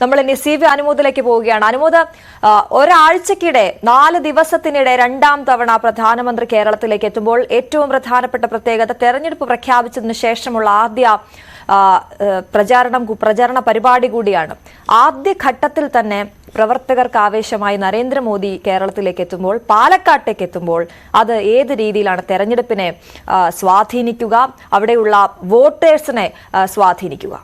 നമ്മൾ ഇനി C V അനുമോദിലേക്ക് പോവുകയാണ്. അനുമോദ് ഒരാഴ്ചക്കിടെ നാല് ദിവസത്തിനിടെ രണ്ടാം തവണ പ്രധാനമന്ത്രി കേരളത്തിലേക്ക് എത്തുമ്പോൾ ഏറ്റവും പ്രധാനപ്പെട്ട പ്രത്യേകത തെരഞ്ഞെടുപ്പ് പ്രഖ്യാപിച്ചതിന് ശേഷമുള്ള ആദ്യ പ്രചാരണം പ്രചാരണ പരിപാടി കൂടിയാണ്. ആദ്യ ഘട്ടത്തിൽ തന്നെ പ്രവർത്തകർക്ക് ആവേശമായി നരേന്ദ്രമോദി കേരളത്തിലേക്ക് എത്തുമ്പോൾ പാലക്കാട്ടേക്ക് എത്തുമ്പോൾ അത് ഏത് രീതിയിലാണ് തെരഞ്ഞെടുപ്പിനെ സ്വാധീനിക്കുക അവിടെയുള്ള വോട്ടേഴ്സിനെ സ്വാധീനിക്കുക?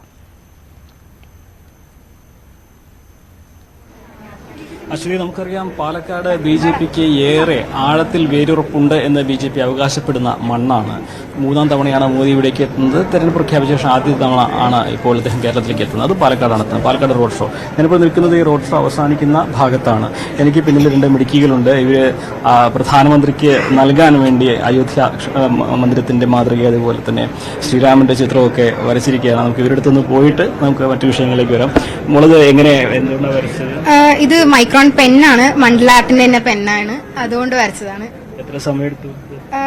അശ്വതി നമുക്കറിയാം പാലക്കാട് ബി ജെ പിക്ക് ഏറെ ആഴത്തിൽ വേരുറപ്പുണ്ട് എന്ന് ബി ജെ പി അവകാശപ്പെടുന്ന മണ്ണാണ്. മൂന്നാം തവണയാണ് മോദി ഇവിടേക്ക് എത്തുന്നത്. തെരഞ്ഞെടുപ്പ് പ്രഖ്യാപിച്ച ശേഷം ആദ്യ തവണ ആണ് ഇപ്പോൾ അദ്ദേഹം കേരളത്തിലേക്ക് എത്തുന്നത്. അത് പാലക്കാടാണ് എത്തുന്നത്. പാലക്കാട് റോഡ് ഷോ ഞാനിപ്പോൾ നിൽക്കുന്നത് ഈ റോഡ് ഷോ അവസാനിക്കുന്ന ഭാഗത്താണ്. എനിക്ക് പിന്നിൽ രണ്ട് മിടുക്കികളുണ്ട്. ഇവർ പ്രധാനമന്ത്രിക്ക് നൽകാൻ വേണ്ടി അയോധ്യ മന്ദിരത്തിന്റെ മാതൃക അതുപോലെ തന്നെ ശ്രീരാമന്റെ ചിത്രമൊക്കെ വരച്ചിരിക്കുകയാണ്. നമുക്ക് ഇവരുടെ അടുത്തൊന്ന് പോയിട്ട് നമുക്ക് മറ്റു വിഷയങ്ങളിലേക്ക് വരാം. മുളക് എങ്ങനെ എന്തുകൊണ്ടാണ് വരച്ചത്? ഇത് മൈക്രോൺ പെന്നാണ് മണ്ഡലാർട്ടിന്റെ തന്നെ പെണ്ണാണ്. അതുകൊണ്ട് വരച്ചതാണ്. എത്ര സമയം എടുത്തു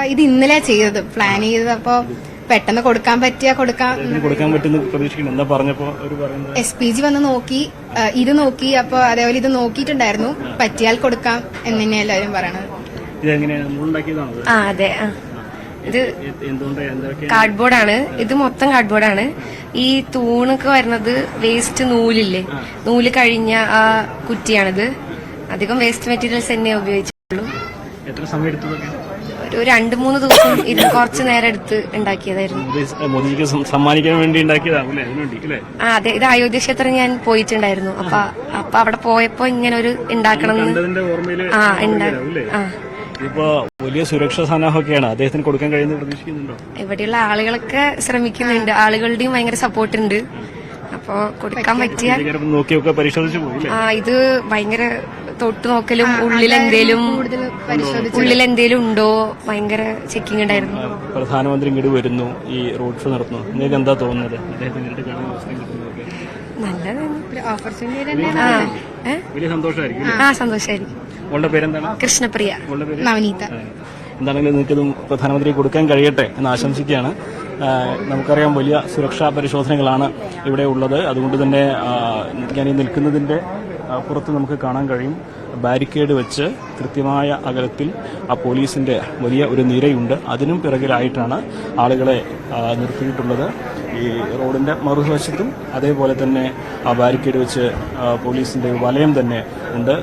ഇത് ഇന്നലെ ചെയ്തത്. പ്ലാൻ ചെയ്തത്. അപ്പോ പെട്ടെന്ന് കൊടുക്കാൻ പറ്റിയ കൊടുക്കാം. ഇതിന് കൊടുക്കാൻ പറ്റുന്ന പ്രതീക്ഷിക്കുന്നു. എന്താ പറഞ്ഞപ്പോ ഒരു പറയുന്നത്? എസ് പി ജി വന്ന് നോക്കി. ഇത് നോക്കി. അപ്പൊ അതേപോലെ ഇത് നോക്കിയിട്ടുണ്ടായിരുന്നു. പറ്റിയാൽ കൊടുക്കാം എന്ന് തന്നെ എല്ലാവരും പറയണത്. ഇത് എങ്ങനെയാണ് നമ്മളുണ്ടാക്കിയതാണോ ആ അതെ. ആ. ഇത് കാർഡ്ബോർഡാണ്. ഇത് മൊത്തം കാർഡ്ബോർഡാണ്. ഈ തൂണൊക്കെ വരുന്നത് വേസ്റ്റ് നൂലില്ലേ? നൂൽ കഴിഞ്ഞ ആ കുറ്റിയാണിത്. അധികം വേസ്റ്റ് മെറ്റീരിയൽസ് തന്നെ ഉപയോഗിച്ചുള്ളൂ എത്ര സമയം എടുത്തതൊക്കെ? ഒരു രണ്ട് മൂന്ന് ദിവസം ഇത് കുറച്ച് നേരം എടുത്ത് ഉണ്ടാക്കിയതായിരുന്നു. മോദി മോദിജിക്ക് സമ്മാനിക്കാൻ വേണ്ടി ഉണ്ടാക്കിയതാവും അല്ലേ? അതിനുവേണ്ടി ആ അതെ. ഇത് അയോധ്യ ക്ഷേത്രം ഞാൻ പോയിട്ടുണ്ടായിരുന്നു. അപ്പൊ അപ്പൊ അവിടെ പോയപ്പോ ഇങ്ങനെ ഒരു ഉണ്ടാക്കണം ആ ആ. ഇതിപ്പോ വലിയ സുരക്ഷാ സന്നാഹമൊക്കെയാണ്. അദ്ദേഹത്തിന് കൊടുക്കാൻ കഴിയുന്ന പ്രതീക്ഷിക്കുന്നുണ്ടോ? ഇവിടെയുള്ള ആളുകളൊക്കെ ശ്രമിക്കുന്നുണ്ട്. ആളുകളുടെയും ഭയങ്കര സപ്പോർട്ട് ഉണ്ട്. അപ്പോ കൊടുക്കാൻ പറ്റിയ നോക്കിയൊക്കെ പരിശോധിച്ചു ആ ഇത് ഭയങ്കര തൊട്ട് നോക്കലും ഉള്ളിൽ എന്തേലും കൂടുതൽ ഉള്ളിൽ എന്തേലും ഉണ്ടോ? ഭയങ്കര ചെക്കിംഗ് ഉണ്ടായിരുന്നു. പ്രധാനമന്ത്രി ഇങ്ങോട്ട് വരുന്നു ഈ റോഡ് ഷോ നടത്തുന്നു. നിങ്ങൾക്ക് എന്താ തോന്നുന്നത്? തന്നെ ആ. സന്തോഷമായിരിക്കും കൃഷ്ണപ്രിയ. നവനീത. എന്താണെങ്കിലും നിങ്ങൾക്കിത് പ്രധാനമന്ത്രി കൊടുക്കാൻ കഴിയട്ടെ എന്ന് ആശംസിക്കുകയാണ്. നമുക്കറിയാം വലിയ സുരക്ഷാ പരിശോധനകളാണ് ഇവിടെ ഉള്ളത്. അതുകൊണ്ട് തന്നെ ഞാൻ ഈ പുറത്ത് നമുക്ക് കാണാൻ കഴിയും. ബാരിക്കേഡ് വെച്ച് കൃത്യമായ അകലത്തിൽ ആ പോലീസിന്റെ വലിയ ഒരു നിരയുണ്ട്. അതിനും പിറകിലായിട്ടാണ് ആളുകളെ നിർത്തിയിട്ടുള്ളത്. ഈ റോഡിന്റെ മറുവശത്തും അതേപോലെ തന്നെ ആ ബാരിക്കേഡ് വെച്ച് പോലീസിന്റെ വലയം തന്നെ ഉണ്ട്.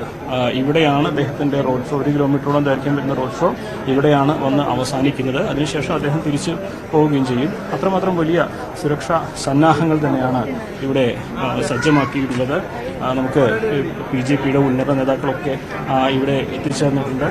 ഇവിടെയാണ് അദ്ദേഹത്തിന്റെ റോഡ് ഷോ. ഒരു കിലോമീറ്ററോളം ദൈർഘ്യം വരുന്ന റോഡ് ഷോ ഇവിടെയാണ് വന്ന് അവസാനിക്കുന്നത്. അതിനുശേഷം അദ്ദേഹം തിരിച്ചു പോവുകയും ചെയ്യും. അത്രമാത്രം വലിയ സുരക്ഷാ സന്നാഹങ്ങൾ തന്നെയാണ് ഇവിടെ സജ്ജമാക്കിയിട്ടുള്ളത്. നമുക്ക് പി ജെ പിയുടെ ഉന്നത നേതാക്കളൊക്കെ ആ, ഇവിടെ എത്തിച്ചേർന്നിട്ടുണ്ട്.